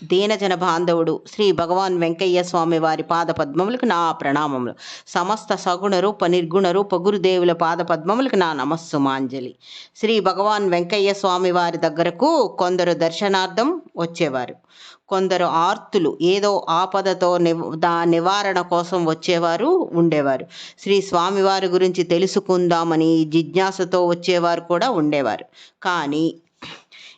దీనజన బాంధవుడు శ్రీ భగవాన్ వెంకయ్య స్వామి వారి పాద పద్మములకు నా ప్రణామములు. సమస్త సగుణ రూప నిర్గుణ రూప గురుదేవుల పాద పద్మములకు నా నమస్సుమాంజలి. శ్రీ భగవాన్ వెంకయ్య స్వామి వారి దగ్గరకు కొందరు దర్శనార్థం వచ్చేవారు. కొందరు ఆర్తులు ఏదో ఆపదతో ని దా నివారణ కోసం వచ్చేవారు ఉండేవారు. శ్రీ స్వామివారి గురించి తెలుసుకుందామని జిజ్ఞాసతో వచ్చేవారు కూడా ఉండేవారు. కానీ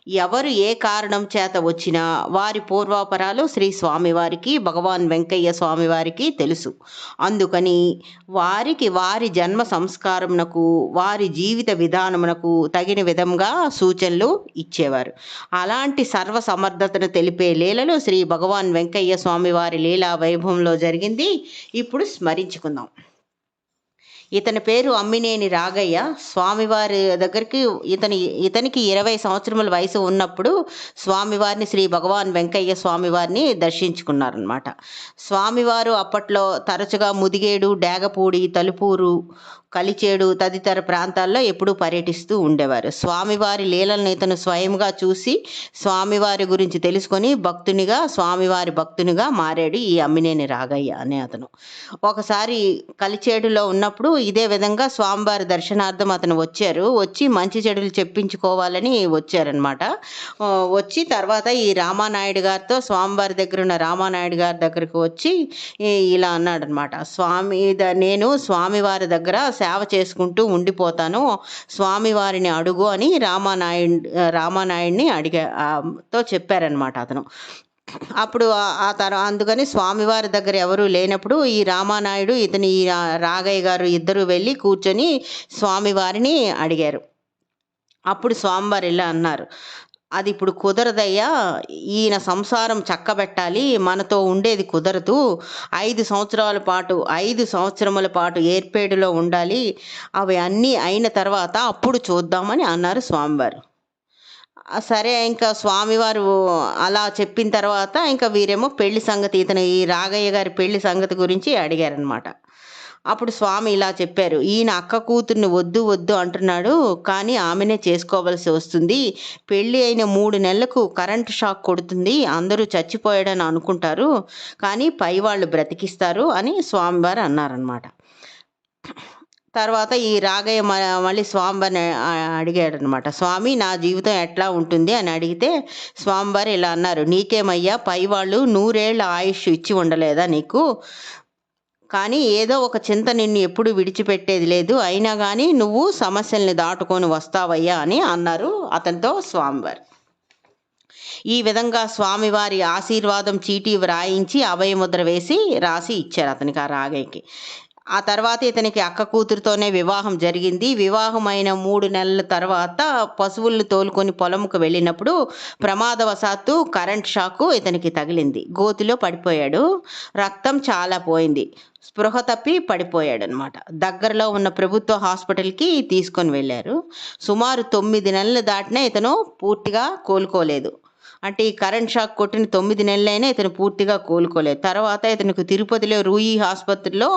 ఎవరు ఏ కారణం చేత వచ్చినా వారి పూర్వాపరాలు శ్రీ స్వామివారికి భగవాన్ వెంకయ్య స్వామివారికి తెలుసు. అందుకని వారికి వారి జన్మ సంస్కారమునకు వారి జీవిత విధానమునకు తగిన విధంగా సూచనలు ఇచ్చేవారు. అలాంటి సర్వ సమర్థతను తెలిపే లీలలో శ్రీ భగవాన్ వెంకయ్య స్వామివారి లీలా వైభవంలో జరిగింది. ఇప్పుడు స్మరించుకుందాం. ఇతని పేరు అమ్మినేని రాగయ్య. స్వామివారి దగ్గరికి ఇతని ఇతనికి ఇరవై సంవత్సరముల వయసు ఉన్నప్పుడు స్వామివారిని శ్రీ భగవాన్ వెంకయ్య స్వామివారిని దర్శించుకున్నారనమాట స్వామివారు అప్పట్లో తరచుగా ముదిగేడు డేగపూడి తలుపూరు కలిచేడు తదితర ప్రాంతాల్లో ఎప్పుడూ పర్యటిస్తూ ఉండేవారు. స్వామివారి లీలలను ఇతను స్వయంగా చూసి స్వామివారి గురించి తెలుసుకొని భక్తునిగా స్వామివారి భక్తునిగా మారాడు ఈ అమ్మినేని రాగయ్య అనే అతను. ఒకసారి కలిచేడులో ఉన్నప్పుడు ఇదే విధంగా స్వామివారి దర్శనార్థం అతను వచ్చారు. వచ్చి మంచి చెడులు చెప్పించుకోవాలని వచ్చారనమాట వచ్చి తర్వాత ఈ రామానాయుడు గారితో స్వామివారి దగ్గర ఉన్న రామానాయుడు గారి దగ్గరకు వచ్చి ఇలా అన్నాడనమాట స్వామి నేను స్వామివారి దగ్గర సేవ చేసుకుంటూ ఉండిపోతాను. స్వామివారిని అడుగు అని రామానాయుడు రామానాయుడిని అడిగా తో చెప్పారనమాట అతను. అప్పుడు ఆ- తర్వాత తర అందుకని స్వామివారి దగ్గర ఎవరూ లేనప్పుడు ఈ రామానాయుడు ఇతని ఈ రాగయ్య గారు ఇద్దరు వెళ్ళి కూర్చొని స్వామివారిని అడిగారు. అప్పుడు స్వామివారు ఇలా అన్నారు. అది ఇప్పుడు కుదరదయ్యా. ఈయన సంసారం చక్కబెట్టాలి. మనతో ఉండేది కుదరదు. ఐదు సంవత్సరాల పాటు ఐదు సంవత్సరముల పాటు ఏర్పేడులో ఉండాలి. అవి అన్నీ అయిన తర్వాత అప్పుడు చూద్దామని అన్నారు స్వామివారు. సరే ఇంకా స్వామివారు అలా చెప్పిన తర్వాత ఇంకా వీరేమో పెళ్ళి సంగతి ఇతను ఈ రాగయ్య గారి పెళ్ళి సంగతి గురించి అడిగారనమాట అప్పుడు స్వామి ఇలా చెప్పారు ఈయన అక్క కూతుర్ని వద్దు వద్దు అంటున్నాడు కానీ ఆమెనే చేసుకోవలసి వస్తుంది. పెళ్ళి అయిన మూడు నెలలకు కరెంట్ షాక్ కొడుతుంది అందరూ చచ్చిపోయాడని అనుకుంటారు కానీ పై వాళ్ళు బ్రతికిస్తారు అని స్వామివారు అన్నారనమాట తర్వాత ఈ రాగయ్య మ- మళ్ళీ స్వామివారిని అడిగాడు అనమాట స్వామి నా జీవితం ఎట్లా ఉంటుంది? అని అడిగితే స్వామివారు ఇలా అన్నారు నీకేమయ్యా పై వాళ్ళు నూరేళ్ళ ఆయుష్ ఇచ్చి ఉండలేదా నీకు? కానీ ఏదో ఒక చింత నిన్ను ఎప్పుడు విడిచిపెట్టేది లేదు. అయినా కానీ నువ్వు సమస్యల్ని దాటుకొని వస్తావయ్యా అని అన్నారు అతనితో స్వామివారు. ఈ విధంగా స్వామివారి ఆశీర్వాదం చీటీ వ్రాయించి అభయముద్ర వేసి రాసి ఇచ్చారు అతనికి ఆ రాగయ్యకి. ఆ తర్వాత ఇతనికి అక్క కూతురుతోనే వివాహం జరిగింది. వివాహమైన మూడు నెలల తర్వాత పశువులను తోలుకొని పొలంకు వెళ్ళినప్పుడు ప్రమాదవశాత్తు కరెంట్ షాకు ఇతనికి తగిలింది. గోతిలో పడిపోయాడు. రక్తం చాలా పోయింది. స్పృహ తప్పి పడిపోయాడు అనమాట దగ్గరలో ఉన్న ప్రభుత్వ హాస్పిటల్కి తీసుకొని వెళ్ళారు. సుమారు తొమ్మిది నెలలు దాటినా ఇతను పూర్తిగా కోలుకోలేదు. అంటే ఈ కరెంట్ షాక్ కొట్టిన తొమ్మిది నెలలైనా ఇతను పూర్తిగా కోలుకోలేదు. తర్వాత ఇతనికి తిరుపతిలో రూయి ఆసుపత్రిలో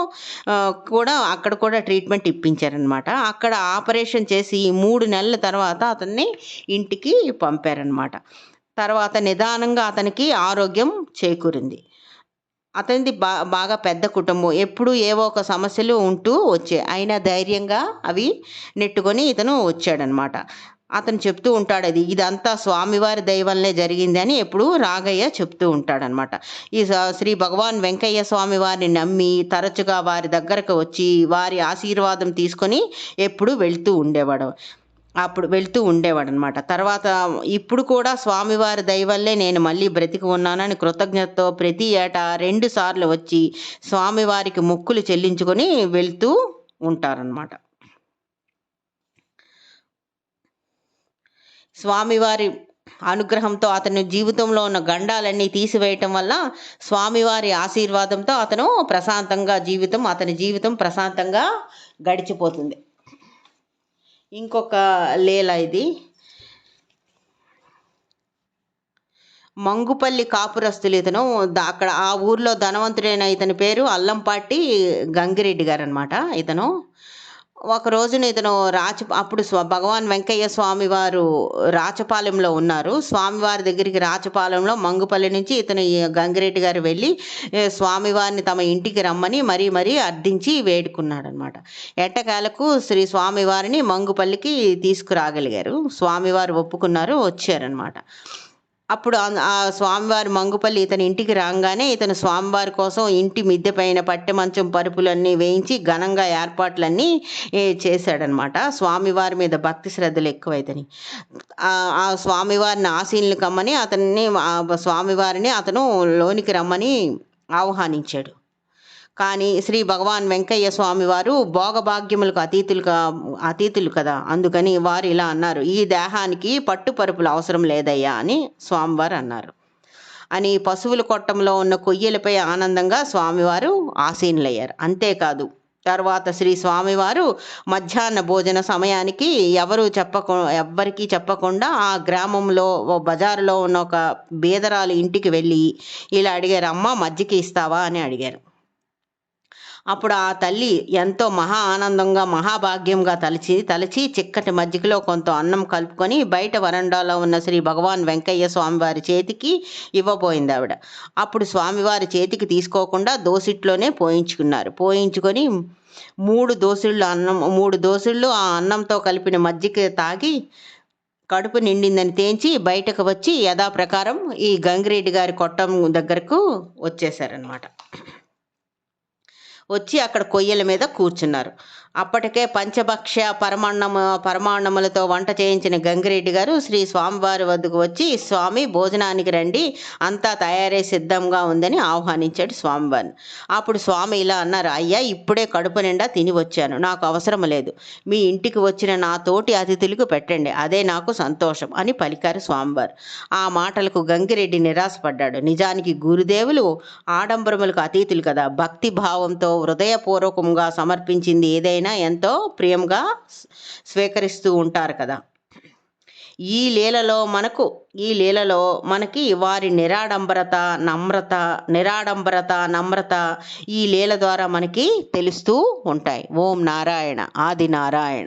కూడా అక్కడ కూడా ట్రీట్మెంట్ ఇప్పించారనమాట అక్కడ ఆపరేషన్ చేసి మూడు నెలల తర్వాత అతన్ని ఇంటికి పంపారనమాట తర్వాత నిదానంగా అతనికి ఆరోగ్యం చేకూరింది. అతనిది బా బాగా పెద్ద కుటుంబం. ఎప్పుడు ఏవో ఒక సమస్యలు ఉంటూ వచ్చాయి అయినా ధైర్యంగా అవి నెట్టుకొని ఇతను వచ్చాడనమాట అతను చెప్తూ ఉంటాడు అది ఇదంతా స్వామివారి దైవల్లే జరిగింది అని ఎప్పుడు రాగయ్య చెప్తూ ఉంటాడనమాట ఈ శ్రీ భగవాన్ వెంకయ్య స్వామి వారిని నమ్మి తరచుగా వారి దగ్గరకు వచ్చి వారి ఆశీర్వాదం తీసుకొని ఎప్పుడు వెళ్తూ ఉండేవాడు. అప్పుడు వెళ్తూ ఉండేవాడు అనమాట తర్వాత ఇప్పుడు కూడా స్వామివారి దయవల్లే నేను మళ్ళీ బ్రతికి ఉన్నానని కృతజ్ఞతతో ప్రతి ఏటా రెండు సార్లు వచ్చి స్వామివారికి మొక్కులు చెల్లించుకొని వెళ్తూ ఉంటారనమాట స్వామివారి అనుగ్రహంతో అతని జీవితంలో ఉన్న గండాలన్నీ తీసివేయటం వల్ల స్వామివారి ఆశీర్వాదంతో అతను ప్రశాంతంగా జీవితం అతని జీవితం ప్రశాంతంగా గడిచిపోతుంది. ఇంకొక లీల ఇది. మంగుపల్లి కాపురస్తులు ఇతను అక్కడ ఆ ఊర్లో ధనవంతుడైన ఇతని పేరు అల్లంపాటి గంగిరెడ్డి గారు అనమాట ఇతను. ఒక రోజున ఇతను రాచ అప్పుడు స్వ భగవాన్ వెంకయ్య స్వామి వారు రాచపాలెంలో ఉన్నారు. స్వామివారి దగ్గరికి రాచపాలెంలో మంగుపల్లి నుంచి ఇతను గంగిరెడ్డి గారు వెళ్ళి స్వామివారిని తమ ఇంటికి రమ్మని మరీ మరీ అర్థించి వేడుకున్నాడు అనమాట ఎట్టకాలకు శ్రీ స్వామివారిని మంగుపల్లికి తీసుకురాగలిగారు. స్వామివారు ఒప్పుకున్నారు వచ్చారనమాట. అప్పుడు ఆ- స్వామివారి మంగుపల్లి ఇతని ఇంటికి రాగానే ఇతను స్వామివారి కోసం ఇంటి మిద్దె పైన పట్టె మంచం పరుపులన్నీ వేయించి ఘనంగా ఏర్పాట్లన్నీ చేశాడనమాట స్వామివారి మీద భక్తి శ్రద్ధలు ఎక్కువైతని. ఆ ఆ స్వామివారిని ఆశీనులు కమ్మని అతన్ని ఆ స్వామివారిని అతను లోనికి రమ్మని ఆహ్వానించాడు. కానీ శ్రీ భగవాన్ వెంకయ్య స్వామి వారు భోగభాగ్యములకు అతీతులుగా అతీతులు కదా. అందుకని వారు ఇలా అన్నారు ఈ దేహానికి పట్టు పరుపులు అవసరం లేదయ్యా అని స్వామివారు అన్నారు. అని పశువుల కొట్టంలో ఉన్న కొయ్యలపై ఆనందంగా స్వామివారు ఆసీనులయ్యారు. అంతేకాదు తర్వాత శ్రీ స్వామివారు మధ్యాహ్న భోజన సమయానికి ఎవరు చెప్పకు ఎవ్వరికీ చెప్పకుండా ఆ గ్రామంలో ఓ బజారులో ఉన్న ఒక బీదరాలు ఇంటికి వెళ్ళి ఇలా అడిగారు అమ్మ మజ్జికి ఇస్తావా? అని అడిగారు. అప్పుడు ఆ తల్లి ఎంతో మహా ఆనందంగా మహాభాగ్యంగా తలచి తలచి చిక్కటి మజ్జిగలో కొంత అన్నం కలుపుకొని బయట వరండాలో ఉన్న శ్రీ భగవాన్ వెంకయ్య స్వామివారి చేతికి ఇవ్వబోయింది ఆవిడ. అప్పుడు స్వామివారి చేతికి తీసుకోకుండా దోసిట్లోనే పోయించుకున్నారు. పోయించుకొని మూడు దోసుళ్ళు అన్నం మూడు దోసుళ్ళు ఆ అన్నంతో కలిపిన మజ్జిగ తాగి కడుపు నిండిందని తేంచి బయటకు వచ్చి యథాప్రకారం ఈ గంగిరెడ్డి గారి కొట్టం దగ్గరకు వచ్చేసారనమాట వచ్చి అక్కడ కొయ్యల మీద కూర్చున్నారు. అప్పటికే పంచభక్ష్య పరమాన్నము పరమాన్నములతో వంట చేయించిన గంగిరెడ్డి గారు శ్రీ స్వామివారి వద్దకు వచ్చి స్వామి భోజనానికి రండి. అంతా తయారై సిద్ధంగా ఉందని ఆహ్వానించాడు స్వామివారిని అప్పుడు స్వామి ఇలా అన్నారు అయ్యా ఇప్పుడే కడుపు నిండా తిని వచ్చాను. నాకు అవసరం లేదు. మీ ఇంటికి వచ్చిన నా తోటి అతిథులకు పెట్టండి. అదే నాకు సంతోషం అని పలికారు స్వామివారు. ఆ మాటలకు గంగిరెడ్డి నిరాశపడ్డాడు. నిజానికి గురుదేవులు ఆడంబరములకు అతీతులు కదా. భక్తి భావంతో హృదయపూర్వకంగా సమర్పించింది ఏదైనా ఎంతో ప్రియంగా స్- స్వీకరిస్తూ ఉంటారు కదా. ఈ లీలలో మనకు ఈ లీలలో మనకి వారి నిరాడంబరత నమ్రత నిరాడంబరత నమ్రత ఈ లీల ద్వారా మనకి తెలుస్తూ ఉంటాయి. ఓం నారాయణ ఆది నారాయణ.